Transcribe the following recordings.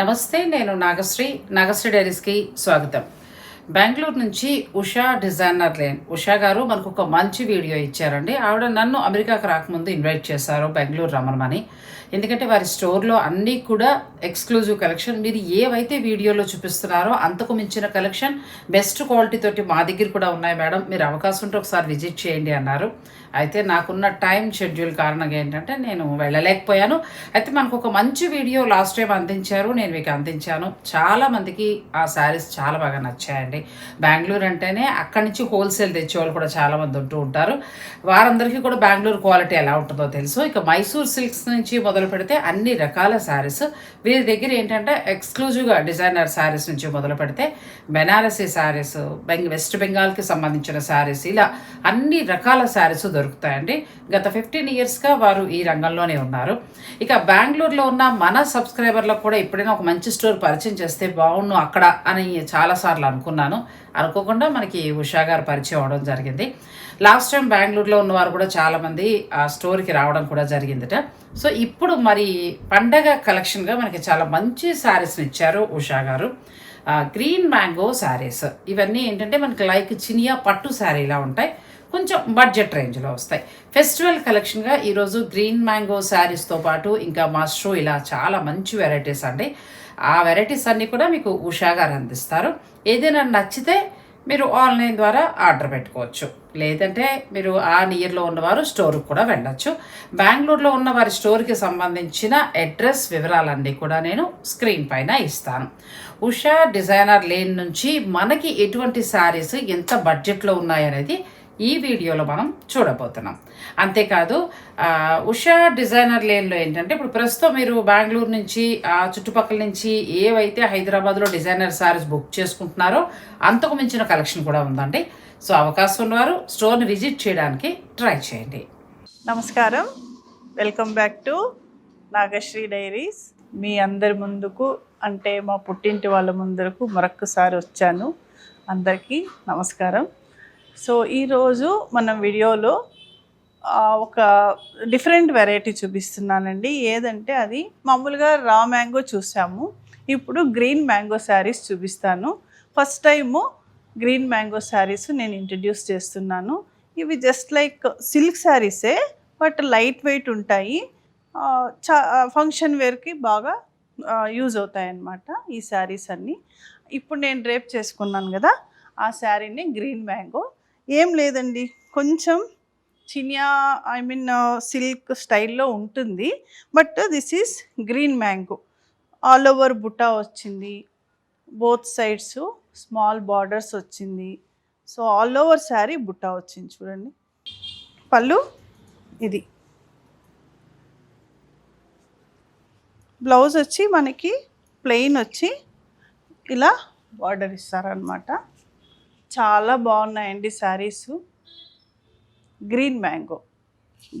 నమస్తే నేను నాగశ్రీ నాగశ్రీ డైరీస్కి స్వాగతం. బెంగళూరు నుంచి ఉషా డిజైనర్ లేన్. ఉషా గారు మనకు ఒక మంచి వీడియో ఇచ్చారండి. ఆవిడ నన్ను అమెరికాకు రాకముందు ఇన్వైట్ చేశారు బెంగళూరు రమణమని ఎందుకంటే వారి స్టోర్లో అన్నీ కూడా ఎక్స్క్లూజివ్ కలెక్షన్. మీరు ఏవైతే వీడియోలో చూపిస్తున్నారో అంతకు మించిన కలెక్షన్ బెస్ట్ క్వాలిటీ తోటి మా దగ్గర కూడా ఉన్నాయి మేడం. మీరు అవకాశం ఉంటే ఒకసారి విజిట్ చేయండి అన్నారు. అయితే నాకున్న టైం షెడ్యూల్ కారణంగా ఏంటంటే నేను వెళ్ళలేకపోయాను. అయితే మనకు ఒక మంచి వీడియో లాస్ట్ టైం అందించారు నేను మీకు అందించాను. చాలా మందికి ఆ శారీస్ చాలా బాగా నచ్చాయండి. బెంగళూరు అంటేనే అక్కడి నుంచి హోల్సేల్ తెచ్చేవాళ్ళు కూడా చాలామంది ఉంటూ ఉంటారు. వారందరికీ కూడా బెంగళూరు క్వాలిటీ ఎలా ఉంటుందో తెలుసు. ఇక మైసూర్ సిల్క్స్ నుంచి మొదలు పెడితే అన్ని రకాల శారీస్. వీరి దగ్గర ఏంటంటే ఎక్స్క్లూజివ్గా డిజైనర్ శారీస్ నుంచి మొదలు పెడితే బెనారసీ శారీస్ బెంగ్ వెస్ట్ బెంగాల్కి సంబంధించిన శారీస్ ఇలా అన్ని రకాల శారీస్ దొరుకుతాయండి. గత ఫిఫ్టీన్ ఇయర్స్గా వారు ఈ రంగంలోనే ఉన్నారు. ఇక బెంగళూరులో ఉన్న మన సబ్స్క్రైబర్లకు కూడా ఎప్పుడైనా ఒక మంచి స్టోర్ పరిచయం చేస్తే బాగుండు అక్కడ అని చాలాసార్లు అనుకున్నాను. అనుకోకుండా మనకి ఉషా గారు పరిచయం అవడం జరిగింది. లాస్ట్ టైం బెంగళూరులో ఉన్నవారు కూడా చాలామంది ఆ స్టోర్కి రావడం కూడా జరిగిందట. సో ఇప్పుడు మరి పండగ కలెక్షన్గా మనకి చాలా మంచి శారీస్ని ఇచ్చారు ఉషా గారు. గ్రీన్ మ్యాంగో శారీస్ ఇవన్నీ ఏంటంటే మనకి లైక్ చినియా పట్టు శారీలా ఉంటాయి. కొంచెం బడ్జెట్ రేంజ్లో వస్తాయి. ఫెస్టివల్ కలెక్షన్గా ఈరోజు గ్రీన్ మ్యాంగో శారీస్తో పాటు ఇంకా మష్రూ ఇలా చాలా మంచి వెరైటీస్ అండి. ఆ వెరైటీస్ అన్నీ కూడా మీకు ఉషా గారు అందిస్తారు. ఏదైనా నచ్చితే మీరు ఆన్లైన్ ద్వారా ఆర్డర్ పెట్టుకోవచ్చు. లేదంటే మీరు ఆ నియర్లో ఉన్నవారు స్టోర్కి కూడా వెళ్ళచ్చు. బెంగళూరులో ఉన్న వారి స్టోర్కి సంబంధించిన అడ్రస్ వివరాలన్నీ కూడా నేను స్క్రీన్ పైన ఇస్తాను. ఉషా డిజైనర్ లేన్ నుంచి మనకి ఎటువంటి శారీస్ ఎంత బడ్జెట్లో ఉన్నాయనేది ఈ వీడియోలో మనం చూడబోతున్నాం. అంతేకాదు ఉషా డిజైనర్ లేన్లో ఏంటంటే ఇప్పుడు ప్రస్తుతం మీరు బెంగళూరు నుంచి ఆ చుట్టుపక్కల నుంచి ఏవైతే హైదరాబాద్లో డిజైనర్ సారీస్ బుక్ చేసుకుంటున్నారో అంతకు మించిన కలెక్షన్ కూడా ఉందండి. సో అవకాశం ఉన్నవారు స్టోర్ని విజిట్ చేయడానికి ట్రై చేయండి. నమస్కారం. Welcome back to Nagashri diaries. మీ అందరి ముందుకు అంటే మా పుట్టింటి వాళ్ళ ముందరకు మరొక్కసారి వచ్చాను. అందరికీ నమస్కారం. సో ఈరోజు మనం వీడియోలో ఒక డిఫరెంట్ వెరైటీ చూపిస్తున్నానండి. ఏదంటే అది మామూలుగా రా మ్యాంగో చూసాము. ఇప్పుడు గ్రీన్ మ్యాంగో శారీస్ చూపిస్తాను. First time green mango sarees నేను ఇంట్రడ్యూస్ చేస్తున్నాను. ఇవి జస్ట్ లైక్ సిల్క్ శారీసే బట్ లైట్ వెయిట్ ఉంటాయి. చా ఫంక్షన్ వేర్కి బాగా యూజ్ అవుతాయి అన్నమాట ఈ శారీస్ అన్నీ. ఇప్పుడు నేను డ్రేప్ చేసుకున్నాను కదా ఆ శారీని గ్రీన్ మ్యాంగో ఏం లేదండి. కొంచెం చినియా ఐ మీన్ సిల్క్ స్టైల్లో ఉంటుంది. But this is green mango. All over buta వచ్చింది. బోత్ సైడ్స్ స్మాల్ బార్డర్స్ వచ్చింది. సో ఆల్ ఓవర్ శారీ బుట్టా వచ్చింది చూడండి. పళ్ళు ఇది. బ్లౌజ్ వచ్చి మనకి ప్లెయిన్ వచ్చి ఇలా బార్డర్ ఇస్తారనమాట చాలా బాగున్నాయండి శారీస్. Green mango.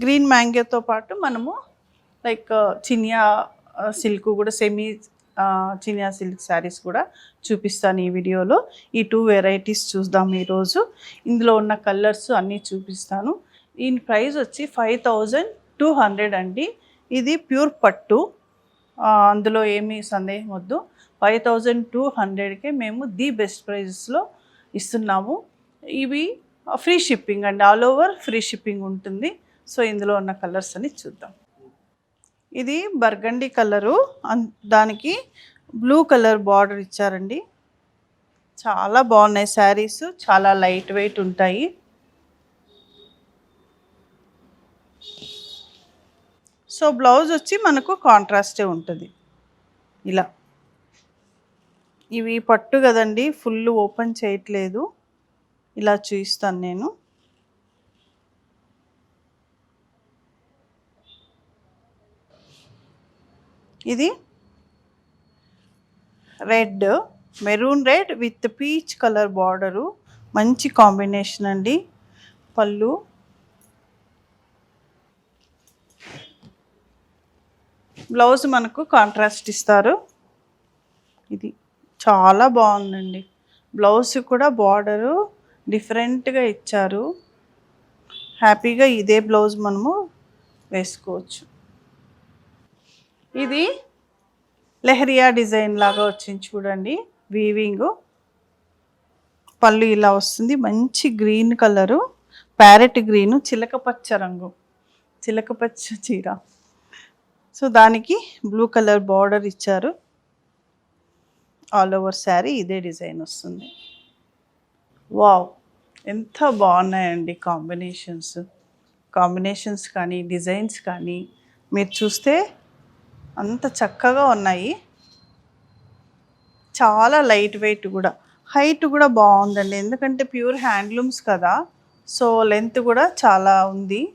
గ్రీన్ మ్యాంగోతో పాటు మనము లైక్ చినియా సిల్క్ కూడా సెమీ చినియా సిల్క్ శారీస్ కూడా చూపిస్తాను ఈ వీడియోలో. ఈ టూ వెరైటీస్ చూద్దాం ఈరోజు. ఇందులో ఉన్న కలర్స్ అన్నీ చూపిస్తాను. దీని ప్రైస్ వచ్చి ఫైవ్ థౌజండ్ టూ హండ్రెడ్ అండి. ఇది ప్యూర్ పట్టు. అందులో ఏమీ సందేహం వద్దు. ఫైవ్ థౌజండ్ టూ హండ్రెడ్కే మేము ది బెస్ట్ ప్రైజెస్లో ఇస్తున్నాము. ఇవి ఫ్రీ షిప్పింగ్ అండి ఆల్ ఓవర్ ఫ్రీ షిప్పింగ్ ఉంటుంది. సో ఇందులో ఉన్న కలర్స్ అని చూద్దాం. ఇది బర్గండి కలరు. అన్- దానికి బ్లూ కలర్ బార్డర్ ఇచ్చారండి. చాలా బాగున్నాయి శారీస్. చాలా లైట్ వెయిట్ ఉంటాయి. సో బ్లౌజ్ వచ్చి మనకు కాంట్రాస్టే ఉంటుంది. ఇలా. ఇవి పట్టు కదండి ఫుల్ ఓపెన్ చేయట్లేదు. ఇలా చూపిస్తాను నేను. ఇది red maroon red with peach colour border. మంచి కాంబినేషన్ అండి. పళ్ళు. బ్లౌజ్ మనకు కాంట్రాస్ట్ ఇస్తారు. ఇది. చాలా బాగుందండి. బ్లౌజ్ కూడా బార్డరు డిఫరెంట్గా ఇచ్చారు. హ్యాపీగా ఇదే బ్లౌజ్ మనము వేసుకోవచ్చు. ఇది లెహరియా డిజైన్ లాగా వచ్చింది చూడండి. వీవింగ్ పళ్ళు ఇలా వస్తుంది. మంచి గ్రీన్ కలరు. ప్యారెట్ గ్రీన్ చిలక పచ్చ రంగు. చిలక పచ్చ చీర. సో దానికి బ్లూ కలర్ బార్డర్ ఇచ్చారు. ఆల్ ఓవర్ శారీ ఇదే డిజైన్ వస్తుంది. వావ్! ఎంత బాగున్నాయండి కాంబినేషన్స్. కాంబినేషన్స్ కానీ డిజైన్స్ కానీ మీరు చూస్తే అంత చక్కగా ఉన్నాయి. చాలా లైట్ వెయిట్ కూడా. హైట్ కూడా బాగుందండి. ఎందుకంటే ప్యూర్ హ్యాండ్లూమ్స్ కదా. సో లెంత్ కూడా చాలా ఉంది.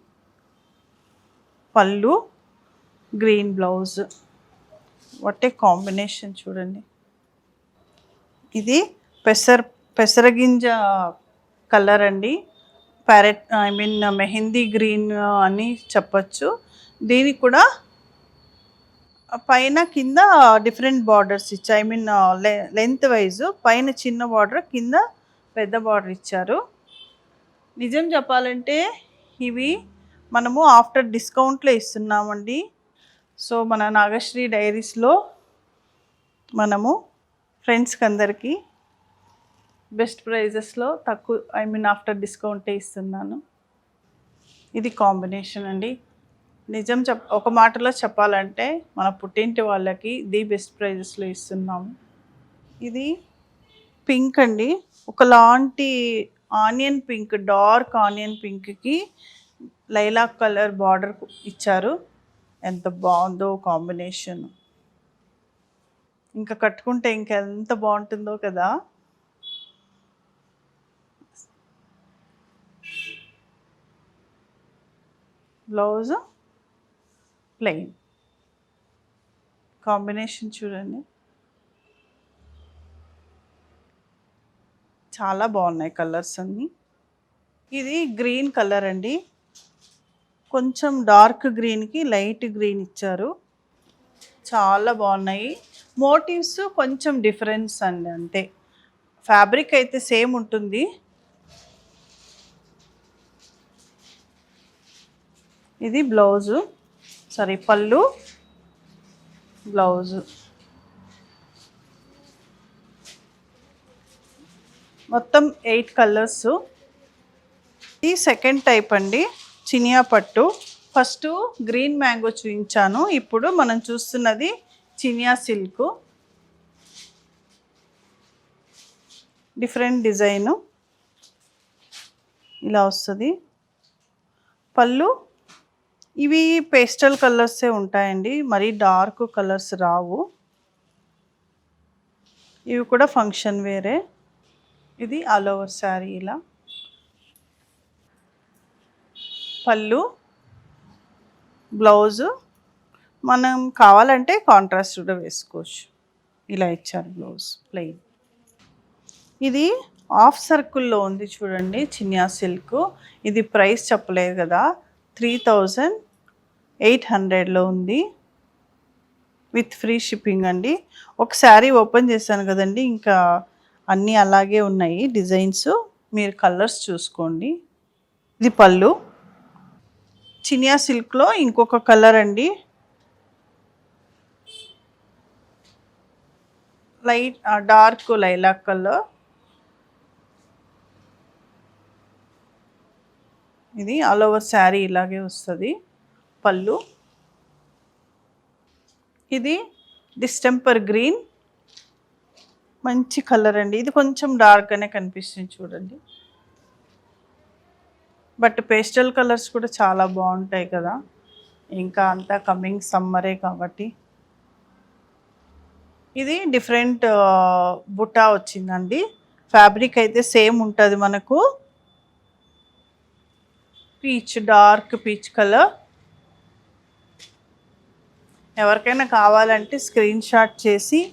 పళ్ళు గ్రీన్ బ్లౌజ్. వట్టే కాంబినేషన్ చూడండి. ఇది పెసర పెసరగింజ కలర్ అండి. Parrot I mean mehndi green అని చెప్పచ్చు. దీనికి కూడా పైన కింద డిఫరెంట్ బార్డర్స్ ఇచ్చారు. ఐ మీన్ లెంత్ వైజ్ పైన చిన్న బార్డర్ కింద పెద్ద బార్డర్ ఇచ్చారు. నిజం చెప్పాలంటే ఇవి మనము ఆఫ్టర్ డిస్కౌంట్లో ఇస్తున్నామండి. సో మన నాగశ్రీ డైరీస్లో మనము ఫ్రెండ్స్కి అందరికీ బెస్ట్ ప్రైజెస్లో తక్కువ ఐ మీన్ ఆఫ్టర్ డిస్కౌంటే ఇస్తున్నాను. ఇది కాంబినేషన్ అండి. నిజం చెప్ ఒక మాటలో చెప్పాలంటే మన పుట్టింటి వాళ్ళకి ది బెస్ట్ ప్రైజెస్లో ఇస్తున్నాము. ఇది పింక్ అండి. ఒకలాంటి ఆనియన్ పింక్ డార్క్ ఆనియన్ పింక్కి లైలాక్ కలర్ బార్డర్ ఇచ్చారు. ఎంత బాగుందో కాంబినేషన్. ఇంకా కట్టుకుంటే ఇంకా ఎంత బాగుంటుందో కదా. Blouse plain. కాంబినేషన్ చూడండి. చాలా బాగున్నాయి కలర్స్ అన్నీ. ఇది గ్రీన్ కలర్ అండి. కొంచెం డార్క్ గ్రీన్కి లైట్ గ్రీన్ ఇచ్చారు. చాలా బాగున్నాయి. మోటివ్స్ కొంచెం డిఫరెన్స్ అండి అంతే. ఫ్యాబ్రిక్ అయితే సేమ్ ఉంటుంది. ఇది బ్లౌజు. సారీ పళ్ళు. బ్లౌజు. మొత్తం ఎయిట్ కలర్స్. ఈ సెకండ్ టైప్ అండి చినియా పట్టు. ఫస్ట్ గ్రీన్ మ్యాంగో చూపించాను ఇప్పుడు మనం చూస్తున్నది చినియా సిల్క్. Different design. ఇలా వస్తుంది. పళ్ళు ఇవి పేస్టల్ కలర్సే ఉంటాయండి. మరీ డార్క్ కలర్స్ రావు. ఇవి కూడా ఫంక్షన్ వేరే. ఇది ఆల్ ఓవర్ శారీ ఇలా. పళ్ళు బ్లౌజు. మనం కావాలంటే కాంట్రాస్ట్ కూడా వేసుకోవచ్చు. ఇలా ఇచ్చారు బ్లౌజ్ ప్లెయిన్ ఇది హాఫ్ సర్కిల్లో ఉంది చూడండి చిన్యా సిల్క్ ఇది ప్రైస్ చెప్పలేదు కదా త్రీ థౌజండ్ ఎయిట్ హండ్రెడ్లో ఉంది. విత్ ఫ్రీ షిప్పింగ్ అండి. ఒక శారీ ఓపెన్ చేశాను కదండి ఇంకా అన్నీ అలాగే ఉన్నాయి డిజైన్స్. మీరు కలర్స్ చూసుకోండి. ఇది పళ్ళు. చినియా సిల్క్లో ఇంకొక కలర్ అండి. Light dark lilac colour. ఇది ఆల్ ఓవర్ శారీ ఇలాగే వస్తుంది పళ్ళు. ఇది డిస్టెంపర్ గ్రీన్. మంచి కలర్ అండి. ఇది కొంచెం డార్క్గానే కనిపిస్తుంది చూడండి. బట్ పేస్టల్ కలర్స్ కూడా చాలా బాగుంటాయి కదా. ఇంకా అంతా కమింగ్ సమ్మరే కాబట్టి. ఇది డిఫరెంట్ బుట్టా వచ్చిందండి. ఫ్యాబ్రిక్ అయితే సేమ్ ఉంటుంది మనకు. Peach dark peach colour. ఎవరికైనా కావాలంటే స్క్రీన్ షాట్ చేసి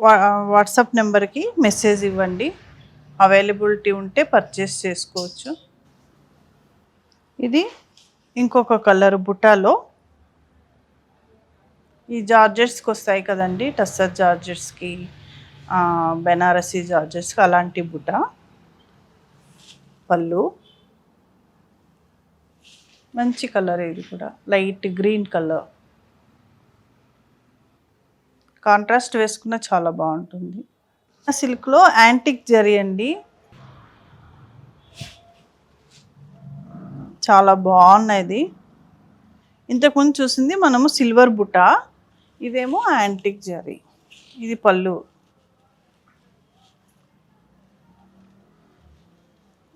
వా- వాట్సాప్ నెంబర్కి మెసేజ్ ఇవ్వండి. అవైలబిలిటీ ఉంటే పర్చేస్ చేసుకోవచ్చు. ఇది ఇంకొక కలర్ బుటాలో. ఈ జార్జెట్స్కి వస్తాయి కదండి టస్సర్ జార్జెట్స్కి బెనారసీ జార్జెట్స్కి అలాంటి బుట. పళ్ళు. మంచి కలర్ ఇది కూడా లైట్ గ్రీన్ కలర్. కాంట్రాస్ట్ వేసుకున్న చాలా బాగుంటుంది. సిల్క్లో యాంటిక్ జరీ అండి. చాలా బాగున్నాయి ఇది. ఇంతకుముందు చూసింది మనము సిల్వర్ బుట్ట ఇదేమో యాంటిక్ జరీ ఇది పళ్ళు.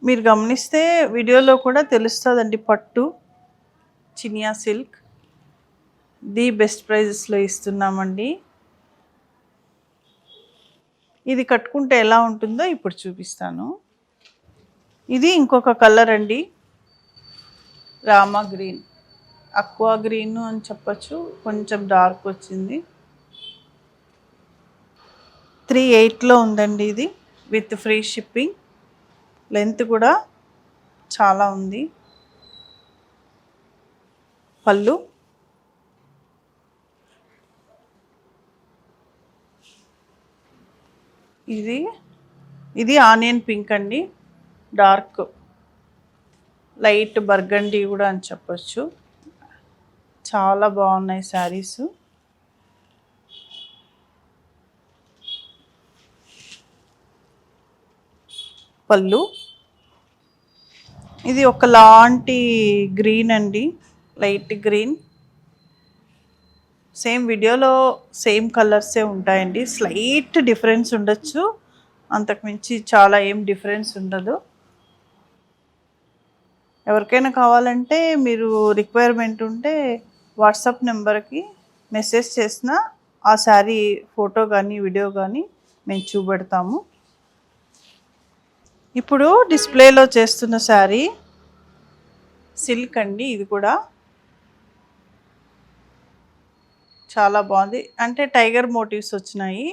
మీరు గమనిస్తే వీడియోలో కూడా తెలుస్తుందండి పట్టు చినియా సిల్క్. ది బెస్ట్ ప్రైజెస్లో ఇస్తున్నామండి. ఇది కట్టుకుంటే ఎలా ఉంటుందో ఇప్పుడు చూపిస్తాను. ఇది ఇంకొక కలర్ అండి. రామా గ్రీన్. అక్వా గ్రీన్ అని చెప్పచ్చు. కొంచెం డార్క్ వచ్చింది. త్రీ ఎయిట్లో ఉందండి ఇది విత్ ఫ్రీ షిప్పింగ్ లెంత్ కూడా చాలా ఉంది. పళ్ళు. ఇది ఇది ఆనియన్ పింక్ అండి. డార్క్ లైట్ బర్గండీ కూడా అని చెప్పొచ్చు. చాలా బాగున్నాయి శారీస్. పళ్ళు. ఇది ఒకలాంటి గ్రీన్ అండి లైట్ గ్రీన్. సేమ్ వీడియోలో సేమ్ కలర్సే ఉంటాయండి స్లైట్ డిఫరెన్స్ ఉండొచ్చు. అంతకుమించి చాలా ఏం డిఫరెన్స్ ఉండదు. ఎవరికైనా కావాలంటే మీరు రిక్వైర్మెంట్ ఉంటే వాట్సాప్ నెంబర్కి మెసేజ్ చేసిన ఆ శారీ ఫోటో కానీ వీడియో కానీ మేము చూపెడతాము. ఇప్పుడు డిస్ప్లేలో చేస్తున్న శారీ సిల్క్ అండి ఇది కూడా. చాలా బాగుంది. అంటే టైగర్ మోటివ్స్ వచ్చినాయి.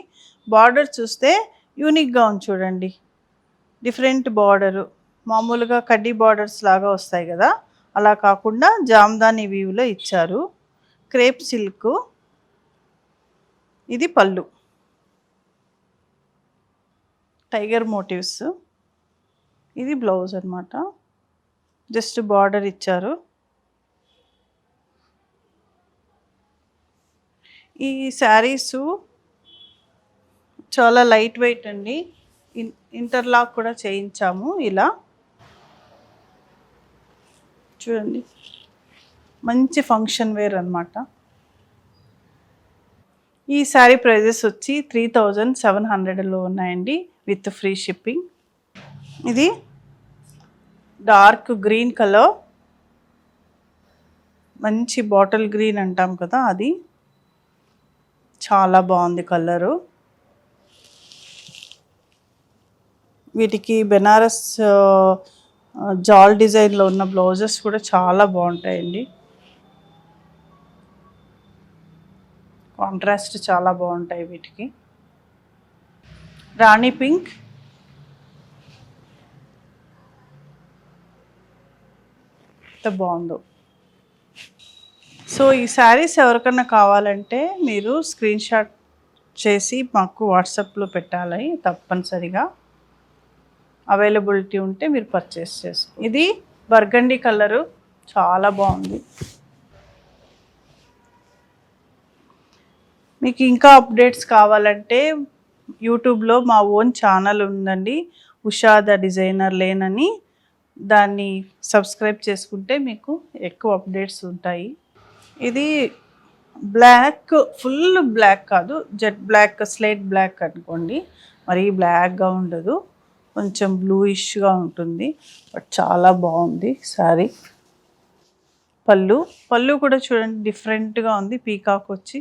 బార్డర్ చూస్తే యూనిక్గా ఉంది చూడండి. Different border. మామూలుగా కడ్డీ బార్డర్స్ లాగా వస్తాయి కదా. అలా కాకుండా జామ్దాని వ్యూలో ఇచ్చారు. Crepe silk. ఇది పళ్ళు. Tiger motives. ఇది బ్లౌజ్ అనమాట జస్ట్ బార్డర్ ఇచ్చారు. ఈ శారీసు చాలా లైట్ వెయిట్ అండి. ఇన్ ఇంటర్లాక్ కూడా చేయించాము ఇలా. చూడండి. మంచి ఫంక్షన్ వేర్ అనమాట ఈ శారీ ప్రైజెస్ వచ్చి త్రీ థౌజండ్ సెవెన్ హండ్రెడ్లో ఉన్నాయండి విత్ ఫ్రీ షిప్పింగ్. ఇది డార్క్ గ్రీన్ కలర్. మంచి బాటిల్ గ్రీన్ అంటాం కదా అది. చాలా బాగుంది కలరు. వీటికి బెనారస్ జాల్ డిజైన్లో ఉన్న బ్లౌజెస్ కూడా చాలా బాగుంటాయండి. కాంట్రాస్ట్ చాలా బాగుంటాయి వీటికి. రాణి పింక్. ఎంత బాగుందో. సో ఈ శారీస్ ఎవరికన్నా కావాలంటే మీరు స్క్రీన్ షాట్ చేసి మాకు వాట్సాప్లో పెట్టాలి తప్పనిసరిగా. అవైలబిలిటీ ఉంటే మీరు పర్చేస్ చేసుకో ఇది బర్గండి కలరు. చాలా బాగుంది. మీకు ఇంకా అప్డేట్స్ కావాలంటే యూట్యూబ్లో మా ఓన్ ఛానల్ ఉందండి. ఉషా ద డిజైనర్ లేనని. దాన్ని సబ్స్క్రైబ్ చేసుకుంటే మీకు ఎక్కువ అప్డేట్స్ ఉంటాయి. ఇది బ్లాక్ ఫుల్ బ్లాక్ కాదు. జెట్ బ్లాక్ స్లేట్ బ్లాక్ అనుకోండి. మరీ బ్లాక్గా ఉండదు. కొంచెం బ్లూయిష్గా ఉంటుంది. బట్ చాలా బాగుంది సారీ పళ్ళు పళ్ళు కూడా చూడండి డిఫరెంట్గా ఉంది. పీకాక్ వచ్చి.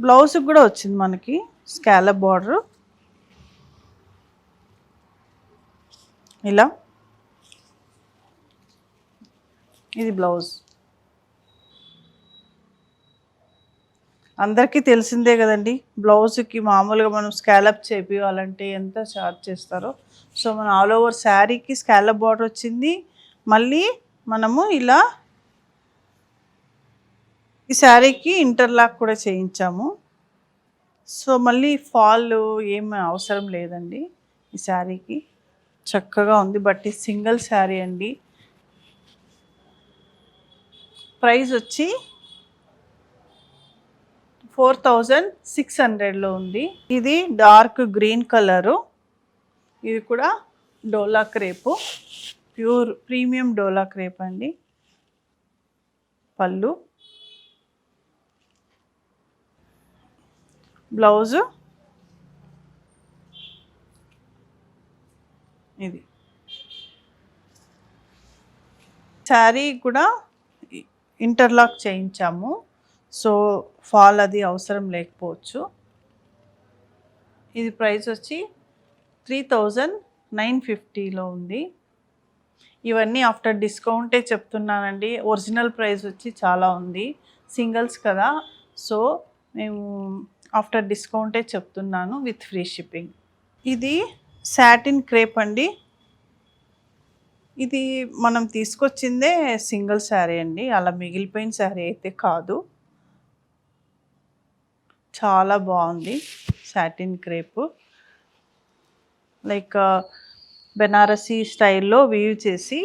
బ్లౌజ్కి కూడా వచ్చింది మనకి స్కాలప్ బార్డర్. ఇలా. ఇది బ్లౌజ్. అందరికీ తెలిసిందే కదండి బ్లౌజ్కి మామూలుగా మనం స్కాలప్ చేపించాలంటే ఎంత ఛార్జ్ చేస్తారో. సో మన ఆల్ ఓవర్ శారీకి స్కాలప్ బార్డర్ వచ్చింది మళ్ళీ మనము ఇలా ఈ శారీకి ఇంటర్లాక్ కూడా చేయించాము. సో మళ్ళీ ఫాల్ ఏమి అవసరం లేదండి ఈ శారీకి. చక్కగా ఉంది బట్ సింగిల్ శారీ అండి. ప్రైస్ వచ్చి ఫోర్ థౌజండ్ సిక్స్ హండ్రెడ్లో ఉంది. ఇది డార్క్ గ్రీన్ కలరు. ఇది కూడా dola crepe. Pure premium dola crepe అండి. పళ్ళు. బ్లౌజు. ఇది. శారీ కూడా ఇంటర్లాక్ చేయించాము. సో ఫాల్ అది అవసరం లేకపోవచ్చు. ఇది ప్రైస్ వచ్చి త్రీ థౌజండ్ నైన్ ఫిఫ్టీలో ఉంది. ఇవన్నీ ఆఫ్టర్ డిస్కౌంటే చెప్తున్నానండి. ఒరిజినల్ ప్రైస్ వచ్చి చాలా ఉంది. సింగిల్స్ కదా. సో మేము ఆఫ్టర్ డిస్కౌంటే చెప్తున్నాను విత్ ఫ్రీ షిప్పింగ్. ఇది శాటిన్ క్రేప్ అండి. ఇది మనం తీసుకొచ్చిందే సింగిల్ శారీ అండి. అలా మిగిలిపోయిన శారీ అయితే కాదు. చాలా బాగుంది శాటిన్ క్రేప్. లైక్ బెనారసీ స్టైల్లో వీవ్ చేసి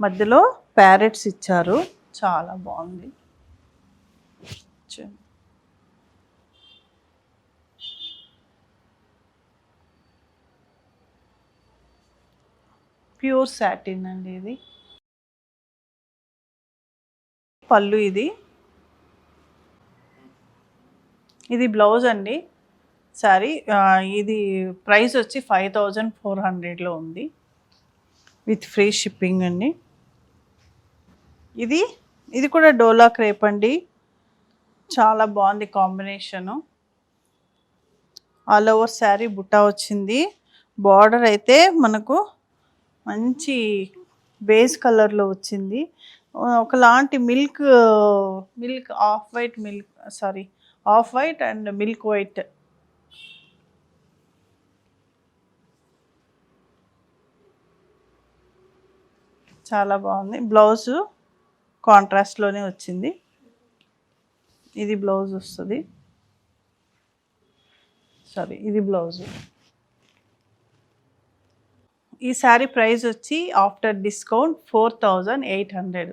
మధ్యలో ప్యారెట్స్ ఇచ్చారు. చాలా బాగుంది. ప్యూర్ శాటిన్ అండి ఇది. పళ్ళు ఇది. ఇది బ్లౌజ్ అండి. సారీ ఇది ప్రైస్ వచ్చి ఫైవ్ థౌజండ్ ఫోర్ హండ్రెడ్లో ఉంది. విత్ ఫ్రీ షిప్పింగ్ అండి. ఇది ఇది కూడా డోలా క్రేప్ అండి. చాలా బాగుంది కాంబినేషను. ఆల్ ఓవర్ శారీ బుట్ట వచ్చింది. బార్డర్ అయితే మనకు మంచి బేస్ కలర్లో వచ్చింది. ఒకలాంటి milk milk off white milk sorry off white and milk white. చాలా బాగుంది. బ్లౌజు కాంట్రాస్ట్లోనే వచ్చింది. ఇది బ్లౌజ్ వస్తుంది. సారీ ఇది బ్లౌజు. ఈ శారీ ప్రైస్ వచ్చి after discount four thousand eight hundred.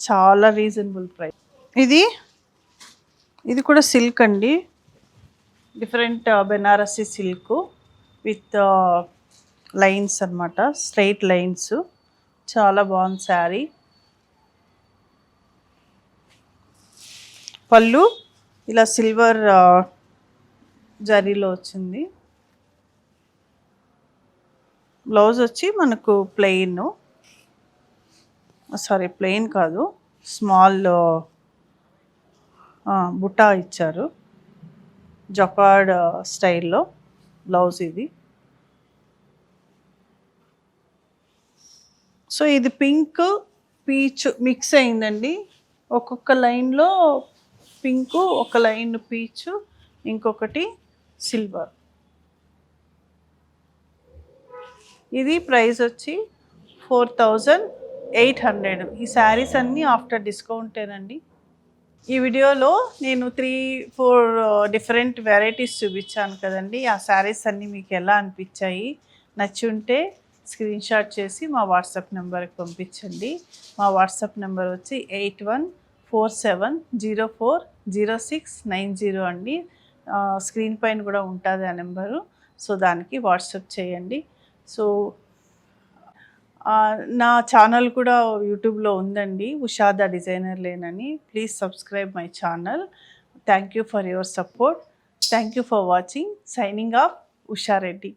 చాలా రీజనబుల్ ప్రైస్. ఇది? ఇది కూడా సిల్క్ అండి. Different uh, Banarasi silk with uh, lines అనమాట స్ట్రైట్ లైన్స్. చాలా బాగుంది శారీ. పళ్ళు ఇలా సిల్వర్ uh, జరీలో వచ్చింది. బ్లౌజ్ వచ్చి మనకు ప్లెయిన్ సారీ ప్లెయిన్ కాదు. స్మాల్ బుటా ఇచ్చారు. జొకార్డ్ స్టైల్లో బ్లౌజ్ ఇది. సో ఇది పింక్ పీచ్ మిక్స్ అయిందండి. ఒక్కొక్క లైన్లో పింక్ ఒక లైన్ పీచు ఇంకొకటి సిల్వర్. ఇది ప్రైస్ వచ్చి ఫోర్ థౌజండ్ ఎయిట్ హండ్రెడ్. ఈ శారీస్ అన్నీ ఆఫ్టర్ డిస్కౌంటేనండి ఈ వీడియోలో నేను త్రీ ఫోర్ డిఫరెంట్ వెరైటీస్ చూపించాను కదండి. ఆ శారీస్ అన్నీ మీకు ఎలా అనిపించాయి నచ్చుంటే స్క్రీన్షాట్ స్క్రీన్ షాట్ చేసి మా వాట్సాప్ నెంబర్కి పంపించండి. మా వాట్సాప్ నెంబర్ వచ్చి eight one four seven zero four zero six nine zero అండి. స్క్రీన్ పైన కూడా ఉంటుంది ఆ నెంబరు. సో దానికి వాట్సాప్ చేయండి. సో నా ఛానల్ కూడా యూట్యూబ్లో ఉందండి. ఉషాద డిజైనర్ లేనని please subscribe my channel. Thank you for your support. Thank you for watching. Signing off Usha Reddy